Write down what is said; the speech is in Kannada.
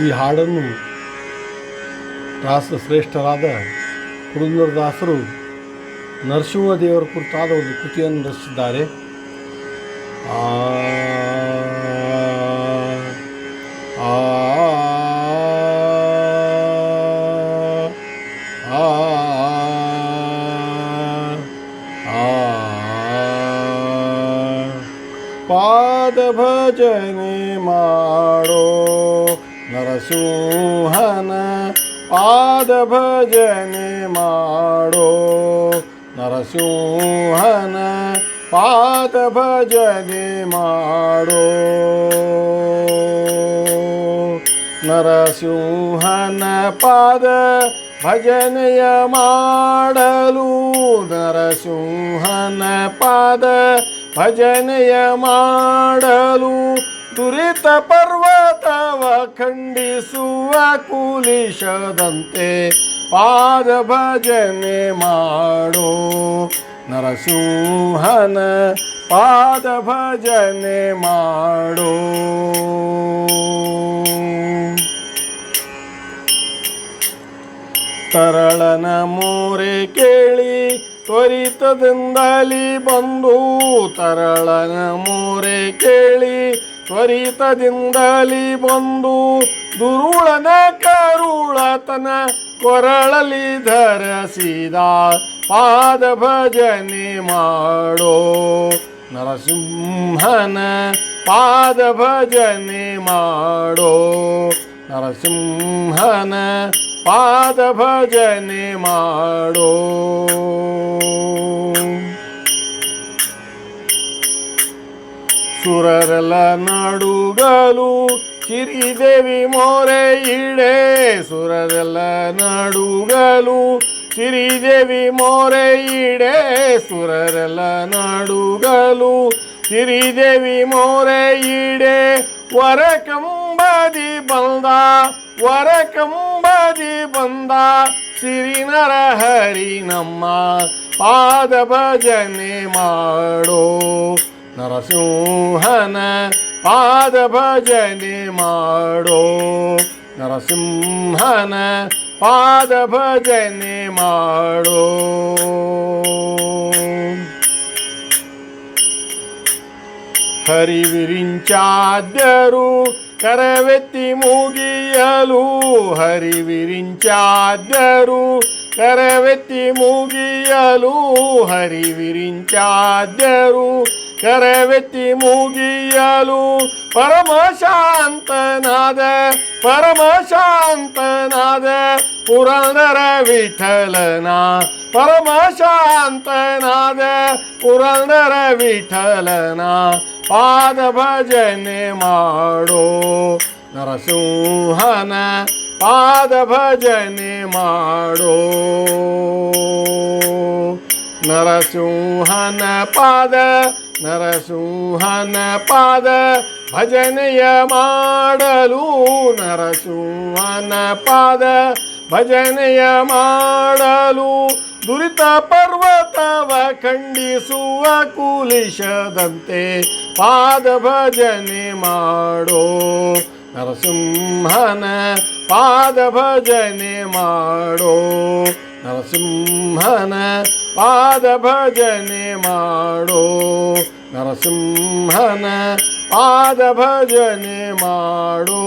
ಈ ಹಾಡನ್ನು ರಾಸ ಶ್ರೇಷ್ಠರಾದ ಪುರಂದರದಾಸರು ನರಸಿಂಹದೇವರ ಕುರಿತಾದ ಒಂದು ಕೃತಿಯನ್ನು ರಚಿಸಿದ್ದಾರೆ ಆ ಆ ಭಜನೆ ಆ ನರಸಿಂಹನ ಪಾದ ಭಜನೆ ಮಾಡೋ ನರಸಿಂಹನ ಪಾದ ಭಜನೆ ಮಾಡೋ ನರಸಿಂಹನ ಪಾದ ಭಜನೆಯ ಮಾಡಲು ನರಸಿಂಹನ ಪಾದ ಭಜನೆಯ ಮಾಡಲು ದುರಿತ ಪರ್ವತವ ಖಂಡಿಸುವ ಕೂಲಿಶದಂತೆ ಪಾದ ಭಜನೆ ಮಾಡೋ ನರಸಿಂಹನ ಪಾದ ಭಜನೆ ಮಾಡೋ. ತರಳನ ಮೂರೆ ಕೇಳಿ ತ್ವರಿತದಿಂದಲಿ ಬಂದು ತರಳನ ಮೂರೆ ಕೇಳಿ ತ್ವರಿತದಿಂದಲಿ ಬಂದು ದುರುಳನ ಕರುಳತನ ಕೊರಳಲಿ ಧರಸಿದ ಪಾದ ಭಜನೆ ಮಾಡೋ ನರಸಿಂಹನ ಪಾದ ಭಜನೆ ಮಾಡೋ ನರಸಿಂಹನ ಪಾದ ಭಜನೆ ಮಾಡೋ ಸುರರೆಲ್ಲ ನಾಡುಗಲು ಸಿರಿದೇವಿ ಮೋರೆ ಇಡೆ. ಸುರರೆಲ್ಲ ನಡುಗಲು ಸಿರಿದೇವಿ ಮೋರೆ ಇಡೆ. ಸುರರೆಲ್ಲ ನಡುಗಲು ಸಿರಿದೇವಿ ಮೋರೆ ಇಡೆ. ವರ ಕಂಬದಿ ಬಂದ ವರ ಕಂಬದಿ ಬಂದ ಸಿರಿನರ ಹರಿ ನಮ್ಮ ಪಾದ ಭಜನೆ ಮಾಡೋ. ನರಸಿಂಹನ ಪಾದ ಭಜನೆ ಮಾಡೋ. ನರಸಿಂಹನ ಪಾದ ಭಜನೆ ಮಾಡೋ. ಹರಿವಿರಿಂಚಾದ್ಯರು ಕರವೆತ್ತಿ ಮುಗಿಯಲು. ಹರಿವಿರಿಂಚಾದ್ಯರು ಕರವೆತ್ತಿ ಮುಗಿಯಲು. ಹರಿವಿರಿಂಚಾದ್ಯರು ಕರವೆತ್ತಿ ಮುಗಿಯಲು ಪರಮ ಶಾಂತನಾದ ಪರಮ ಶಾಂತನಾದ ಪುರಂದರ ವಿಠಲನ. ಪರಮ ಶಾಂತನಾದ ಪುರಂದರ ವಿಠಲನ. ಪಾದ ಭಜನೆ ಮಾಡೋ ನರಸಿಂಹನ ಪಾದ ಭಜನೆ ಮಾಡೋ ನರಸಿಂಹನ ಪಾದ ನರಸಿಂಹನ ಪಾದ ಭಜನೆಯ ಮಾಡಲು ನರಸಿಂಹನ ಪಾದ ಭಜನೆಯ ಮಾಡಲು ದುರಿತ ಪರ್ವತವ ಖಂಡಿಸುವ ಕುಲಿಶದಂತೆ ಪಾದ ಭಜನೆ ಮಾಡೋ ನರಸಿಂಹನ ಪಾದ ಭಜನೆ ಮಾಡೋ ನರಸಿಂಹನ ಪಾದ ಭಜನೆ ಮಾಡೋ ನರಸಿಂಹನ ಪಾದ ಭಜನೆ ಮಾಡೋ.